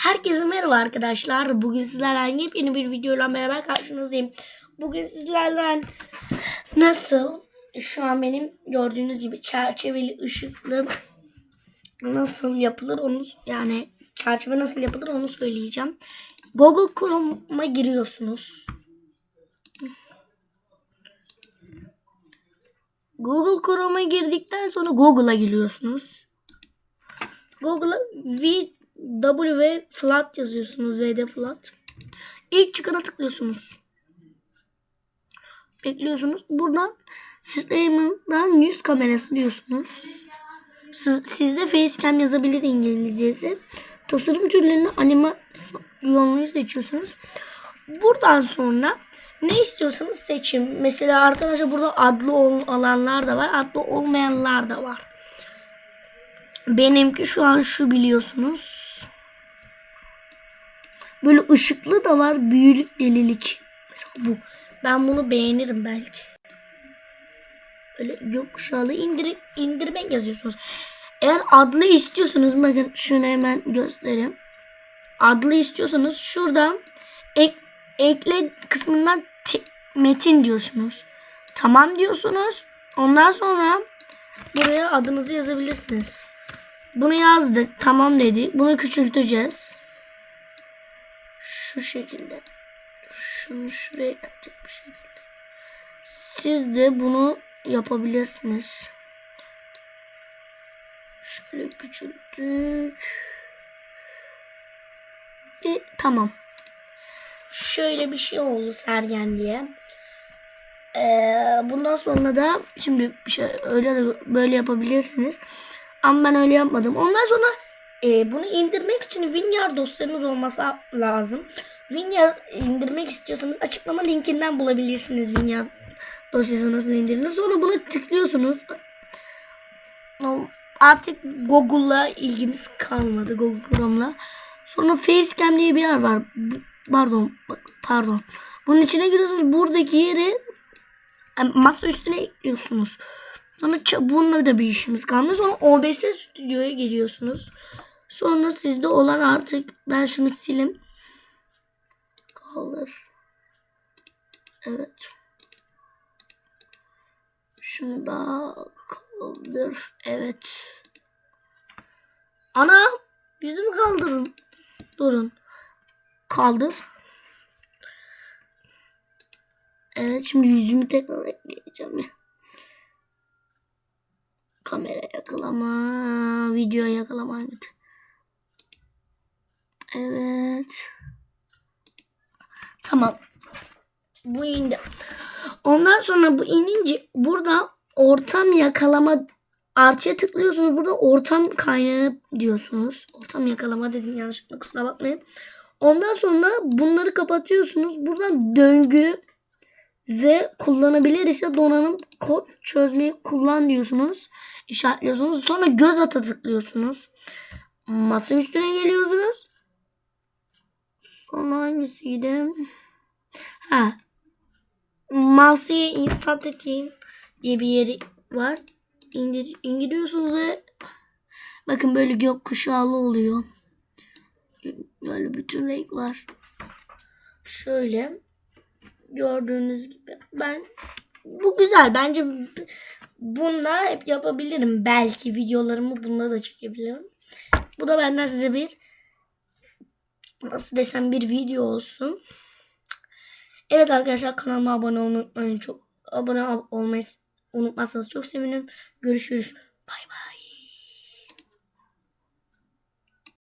Herkese merhaba arkadaşlar. Bugün sizlerle yepyeni bir videoyla beraber karşınızdayım. Bugün sizlerle nasıl şu an benim gördüğünüz gibi çerçeveli ışıklı nasıl yapılır onu yani çerçeve nasıl yapılır onu söyleyeceğim. Google Chrome'a giriyorsunuz. Google Chrome'a girdikten sonra Google'a giriyorsunuz. Google'a V W flat yazıyorsunuz. VD flat. İlk çıkana tıklıyorsunuz. Bekliyorsunuz. Buradan Streaming'den yüz kamerası diyorsunuz. Siz, sizde facecam yazabilir İngilizcesi. Tasarım türlerini animasyonluyu seçiyorsunuz. Buradan sonra ne istiyorsanız seçin. Mesela arkadaşlar burada adlı olanlar da var. Adlı olmayanlar da var. Benimki şu an şu biliyorsunuz. Böyle ışıklı da var. Büyülük delilik. Mesela bu. Ben bunu beğenirim belki. Böyle gökkuşağlı indirip indirmek yazıyorsunuz. Eğer adlı istiyorsanız bakın şunu hemen göstereyim. Adlı istiyorsanız şuradan ek, ekle kısmından te, metin diyorsunuz. Tamam diyorsunuz. Ondan sonra buraya adınızı yazabilirsiniz. Bunu yazdık. Tamam dedi. Bunu küçülteceğiz. Şu şekilde. Şunu şuraya yapacak bir şekilde. Siz de bunu yapabilirsiniz. Şöyle küçülttük. E, tamam. Şöyle bir şey oldu Sergen diye. Ee, bundan sonra da şimdi şey öyle de böyle yapabilirsiniz. Ama ben öyle yapmadım. Ondan sonra e, bunu indirmek için WinRAR dosyanız olması lazım. WinRAR indirmek istiyorsanız açıklama linkinden bulabilirsiniz WinRAR dosyası nasıl indirilir. Sonra bunu tıklıyorsunuz. Artık Google'la ilginiz kalmadı. Google Chrome'la. Sonra Facecam diye bir yer var. Pardon. Pardon. Bunun içine giriyorsunuz. Buradaki yeri masa üstüne ekliyorsunuz. Sonra bununla da bir işimiz kalmıyor. Sonra OBS stüdyoya geliyorsunuz. Sonra sizde olan artık ben şunu silim. Kaldır. Evet. Şunu da kaldır. Evet. Ana yüzümü kaldırın. Durun. Kaldır. Evet şimdi yüzümü tekrar ekleyeceğim. Kamera yakalama, video yakalama evet. Evet. Tamam. Bu indi. Ondan sonra bu inince burada ortam yakalama artıya tıklıyorsunuz. Burada ortam kaynağı diyorsunuz. Ortam yakalama dedim yanlışlıkla kusura bakmayın. Ondan sonra bunları kapatıyorsunuz. Buradan döngü ve kullanabilir ise donanım kod çözmeyi kullan diyorsunuz. İşaretliyorsunuz. Sonra göz ata tıklıyorsunuz. Masa üstüne geliyorsunuz. Sonra hangisiydi? Ha. Mouse'ye insert edeyim diye bir yeri var. İndir, indiriyorsunuz ve bakın böyle gökkuşağlı oluyor. Böyle bütün renk var. Şöyle gördüğünüz gibi. Ben bu güzel. Bence bununla hep yapabilirim. Belki videolarımı bununla da çekebilirim. Bu da benden size bir nasıl desem bir video olsun. Evet arkadaşlar kanalıma abone olmayı unutmayın. Çok abone olmayı unutmazsanız çok sevinirim. Görüşürüz